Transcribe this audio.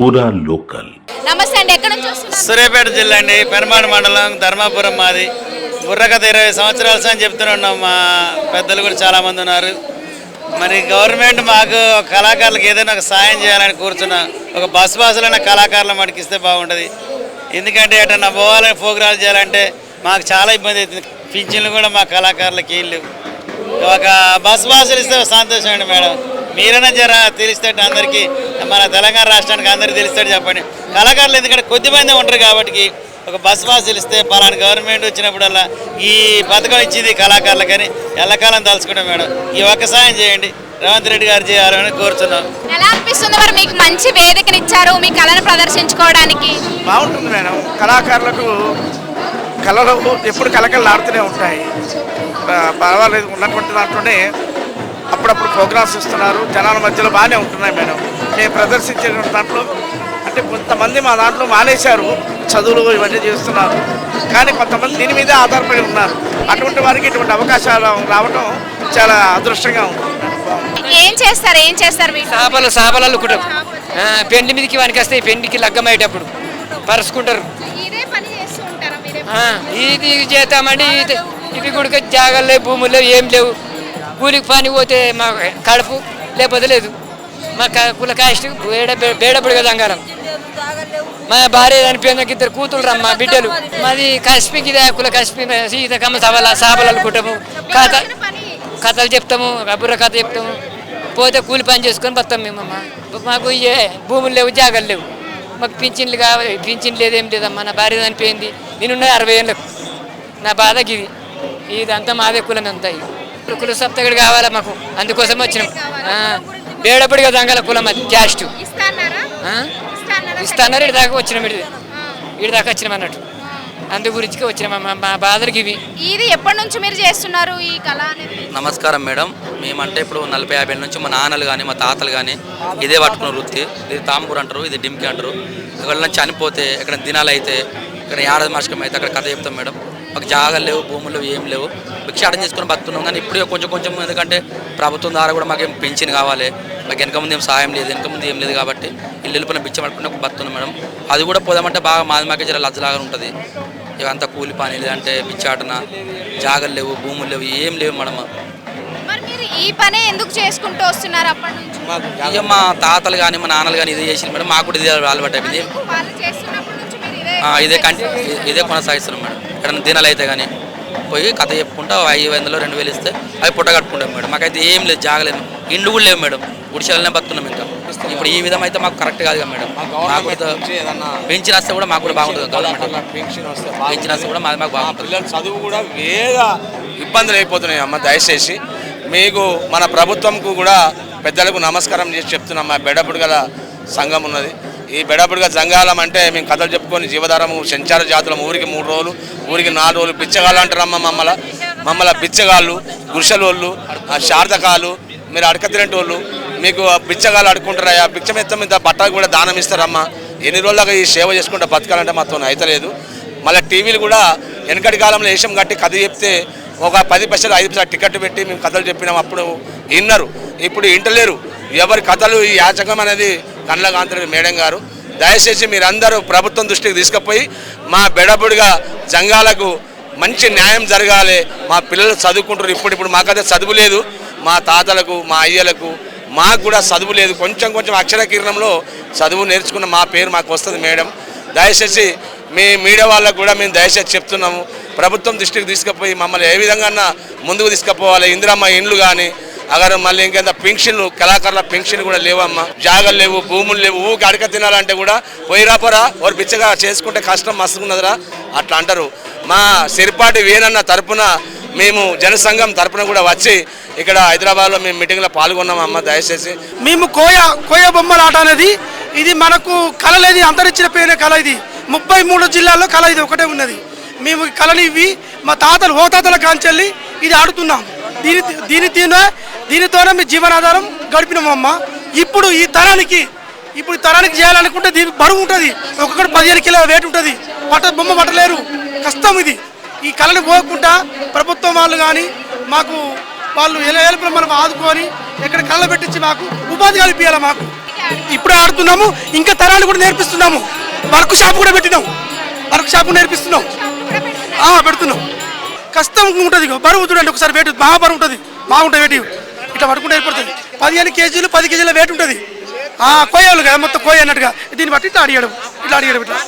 పూరా లోకల్ నమస్తే అండి ఎక్కడ నుంచి వస్తున్నారు? సూర్యాపేట జిల్లా అండి పెనమాడ మండలం ధర్మాపురం మాది. బుర్రకథ ఇరవై సంవత్సరాల అని చెప్తూనే ఉన్నాం మా పెద్దలు కూడా చాలామంది ఉన్నారు. మరి గవర్నమెంట్ మాకు కళాకారులకు ఏదైనా ఒక సాయం చేయాలని కూర్చున్నా ఒక బస్ బాసులైన కళాకారులు మనకి ఇస్తే బాగుంటుంది. ఎందుకంటే ఎటన్నా పోవాలని ప్రోగ్రాలు చేయాలంటే మాకు చాలా ఇబ్బంది అవుతుంది. పింఛన్లు కూడా మా కళాకారులకు ఏం లేవు. ఒక బస్ బాసులు ఇస్తే సంతోషం అండి మేడం. మీరైనా జర తెలిస్తేట అందరికీ. మన తెలంగాణ రాష్ట్రానికి అందరికీ తెలిస్తేట చెప్పండి. కళాకారులు ఎందుకంటే కొద్దిమంది ఉంటారు కాబట్టి ఒక బస్ బాసులు ఇస్తే పలానా గవర్నమెంట్ వచ్చినప్పుడల్లా ఈ పథకం ఇచ్చింది కళాకారులకని ఎల్లకాలం తలుచుకుంటాం మేడం. ఈ ఒక్క సాయం చేయండి. రేవంత్ రెడ్డి గారు చేయాలని కోరుతున్నాం. ఎలా అనిపిస్తుంది మరి మీకు మంచి వేదికనిచ్చారు మీ కళను ప్రదర్శించుకోవడానికి? బాగుంటుంది మేడం. కళాకారులకు కళలు ఎప్పుడు కలకలలాడుతూనే ఉంటాయి. ప- పర్వాలేదు ఉన్నటువంటి దాంట్లోనే అప్పుడప్పుడు ప్రోగ్రామ్స్ ఇస్తున్నారు. జనాల మధ్యలో బాగానే ఉంటున్నాయి మేడం. మేము ప్రదర్శించే దాంట్లో అంటే కొంతమంది మా దాంట్లో మానేశారు. చదువులు ఇవన్నీ చేస్తున్నారు. కానీ కొంతమంది దీని మీదే ఆధారపడి ఉన్నారు. అటువంటి వారికి ఇటువంటి అవకాశాలు రావడం చాలా అదృష్టంగా ఉంది. ఏం చేస్తారు? ఏం చేస్తారు మీరు చేపలు చేపలు పెండి మీదకి వానికి వస్తాయి పెండికి లగ్గమయ్యేటప్పుడు పరుచుకుంటారు. ఇదే పని చేస్తూ ఉంటారా? మీరే ఆ, ఇది ఇది కూడా జాగాలు లేవు భూములు లేవు ఏం లేవు. కూలికి పని పోతే మా కడుపు లేకపోతే లేదు. మా కుల కాస్ట్ బేడ కదా దంగారం. మా భార్య చనిపోయిన ఇద్దరు కూతురు రమ్మ బిడ్డలు. మాది కశ్మికి ఇదే కుల కశ్మి సీతకమ్మ సవాల సాపలు అల్లుకుంటాము కథ కథలు చెప్తాము కబుర్ర కథ చెప్తాము. పోతే కూలి పని చేసుకొని బతాం మేమమ్మ మాకు ఏ భూములు లేవు జాగాలు లేవు. మాకు పింఛన్లు కావాలి పింఛన్ లేదేం లేదమ్మా. నా భార్య చనిపోయింది నేనున్న అరవై ఏళ్ళకు. నా బాధకి ఇది. ఇదంతా మాదే కులం అంతా ఇది. కుల సప్తకుడు కావాలా మాకు? అందుకోసం వచ్చినాం. ఆ, బేడపడిగా దంగల కులం అది క్యాస్ట్. ఇస్తాన్నారా? ఇస్తాన్నారు? ఇటు దాకా వచ్చినాం ఇటు ఇటు దాకా వచ్చినాం అన్నట్టు. అందు గురించి వచ్చినాం మా- మా బాధలకి ఇవి. ఇది ఎప్పటి నుంచి మీరు చేస్తున్నారు ఈ కళ నమస్కారం మేడం. మేమంటే ఇప్పుడు నలభై యాభై ఏళ్ళ నుంచి మా నాన్నలు కానీ మా తాతలు కానీ ఇదే పట్టుకున్న వృత్తి. ఇది తాంబూర్ అంటారు ఇది డింకి అంటారు. ఎవరైనా చనిపోతే ఎక్కడ దినాలు అయితే ఇక్కడ ఏడాది మాసకం అయితే అక్కడ కథ చెప్తాం మేడం. మాకు జాగాలు లేవు భూములు లేవు ఏం లేవు. భిక్షాటం చేసుకుని బతున్నాం కానీ ఇప్పుడు కొంచెం కొంచెం ఎందుకంటే ప్రభుత్వం ద్వారా కూడా మాకేం పెన్షన్ కావాలి. మాకు వెనక ముందు ఏం సాయం లేదు వెనక ముందు ఏం లేదు కాబట్టి ఇల్లు వెళ్ళిపోయిన బిచ్చ పట్టుకుని బతున్నాం మేడం. అది కూడా పోదామంటే బాగా మాది మాకే జర లజ్జలాగా ఉంటుంది. ఇవంతా కూలి పని లేదంటే బిచ్చాటన జాగలు లేవు భూములు లేవు ఏం లేవు మేడం. మరి మీరు ఈ పనే ఎందుకు చేసుకుంటూ వస్తున్నారు అప్పటి నుంచి? మా తాతలు కానీ మా నాన్నలు కానీ ఇదే చేసిన మేడం. మాకు కూడా ఇదే అలవాటు అయిపోయింది. ఇదే కంటి ఇదే కొనసాగిస్తున్నాం మేడం. ఎక్కడైనా దినాలు అయితే కానీ పోయి కథ చెప్పుకుంటా ఐదు వందలు రెండు వేలు ఇస్తే అవి పుట్ట కట్టుకుంటాం మేడం. మాకైతే ఏం లేదు జాగలేదు ఇండ్లు కూడా లేవు మేడం. గుడిసెలనే బతున్నాం ఇంకా. ఇప్పుడు ఈ విధం అయితే మాకు కరెక్ట్ కాదు కదా మేడం. మాకు కూడా పెంచిన వస్తే కూడా మాకు కూడా బాగుంటుంది గవర్నమెంట్. పెంచిన వస్తే కూడా మాది మాకు బాగుంటుంది. చదువు కూడా వేగా ఇబ్బందులు అయిపోతున్నాయి అమ్మ దయచేసి. మీకు మన ప్రభుత్వంకు కూడా పెద్దలకు నమస్కారం చేసి చెప్తున్నాం మా బెడబుడుగల సంఘం ఉన్నది. ఈ బెడబుడుగ సంఘాలం అంటే మేము కథలు చెప్పుకొని జీవధారము సంచార జాతులం ఊరికి మూడు రోజులు ఊరికి నాలుగు రోజులు బిచ్చగాళ్ళు అంటారమ్మ మమ్మల మమ్మల బిచ్చగాళ్ళు గురిసెలోళ్ళు ఆ శారదకాలు మీరు అడకతినటోళ్ళు మీకు పిచ్చగాళ్ళు అడుకుంటారా ఆ బిచ్చ మీద బట్టలు కూడా దానం ఇస్తారమ్మా. ఎన్ని రోజులుగా ఈ సేవ చేసుకుంటే బతకాలంటే మాతో అయితలేదు మళ్ళీ టీవీలు కూడా వెనకటి కాలంలో వేషం కట్టి కథ చెప్తే ఒక పది పైసలు ఐదు పైసలు టికెట్ పెట్టి మేము కథలు చెప్పినాం అప్పుడు. విన్నారు. ఇప్పుడు వింటలేరు ఎవరి కథలు ఈ యాచకం అనేది కండ్ల మేడం గారు. దయచేసి మీరందరూ ప్రభుత్వం దృష్టికి తీసుకుపోయి మా బెడబుడిగా జంగాలకు మంచి న్యాయం జరగాలి. మా పిల్లలు చదువుకుంటారు ఇప్పుడిప్పుడు మాకైతే చదువు లేదు. మా తాతలకు మా అయ్యలకు మాకు కూడా చదువు లేదు. కొంచెం కొంచెం అక్షర కిరణంలో చదువు నేర్చుకున్న మా పేరు మాకు వస్తుంది మేడం. దయచేసి మీ మీడియా వాళ్ళకు కూడా మేము దయచేసి చెప్తున్నాము. ప్రభుత్వం దృష్టికి తీసుకుపోయి మమ్మల్ని ఏ విధంగా ముందుకు తీసుకుపోవాలి. ఇందిరమ్మ ఇండ్లు కానీ అగర మళ్ళీ ఇంకెంత పెన్షన్లు కళాకారుల పెన్షన్ కూడా లేవమ్మా. జాగలు లేవు భూములు లేవు ఊకి అడక తినాలంటే కూడా పోయిరాపరా వారు బిచ్చగా చేసుకుంటే కష్టం మస్తున్నదిరా అట్లా అంటారు. మా సిరిపాటి వేనన్న తరపున మేము జనసంఘం తరపున కూడా వచ్చి ఇక్కడ హైదరాబాద్లో మేము మీటింగ్లో పాల్గొన్నాం అమ్మ దయచేసి. మేము కోయ కోయ బొమ్మల ఆట అనేది ఇది మనకు కళ అంతరించిన పేరే కళ ఇది. ముప్పై మూడు జిల్లాల్లో కళ ఇది ఒకటే ఉన్నది. మేము కళలు కళని ఇవి మా తాతలు ఓ తాతల కాంచెల్లి ఇది ఆడుతున్నాం దీని దీని దీని దీనితోనే మీ జీవనాధారం గడిపినామమ్మ. ఇప్పుడు ఈ తరానికి ఇప్పుడు ఈ తరానికి చేయాలనుకుంటే దీనికి బరువు ఉంటుంది. ఒక్కొక్కటి పదిహేను కిలో వేటు ఉంటుంది. పట్ట బొమ్మ పట్టలేరు. కష్టం ఇది. ఈ కళని పోకుండా ప్రభుత్వం వాళ్ళు కానీ మాకు వాళ్ళు ఎలా ఎలా మనం ఆదుకొని ఎక్కడ కళ్ళ పెట్టించి మాకు ఉపాధి కల్పించాలి మాకు. ఇప్పుడు ఆడుతున్నాము ఇంకా తరాలు కూడా నేర్పిస్తున్నాము. వర్క్ షాప్ కూడా పెట్టినాం. వర్క్ షాప్ నేర్పిస్తున్నాం. పెడుతున్నాం. కష్టం ఉంటుంది బరువు చూడండి ఒకసారి వేటు మహా బరువు ఉంటుంది. బాగుంటుంది వేటి ఇట్లా పట్టుకుంటే అయిపోతుంది పదిహేను కేజీలు పది కేజీల వెయిట్ ఉంటుంది. ఆ కోయలు కదా మొత్తం కోయ అన్నట్టుగా. దీన్ని బట్టి ఇట్లా అడిగాడు. ఇట్లా అడిగాడు ఇట్లా.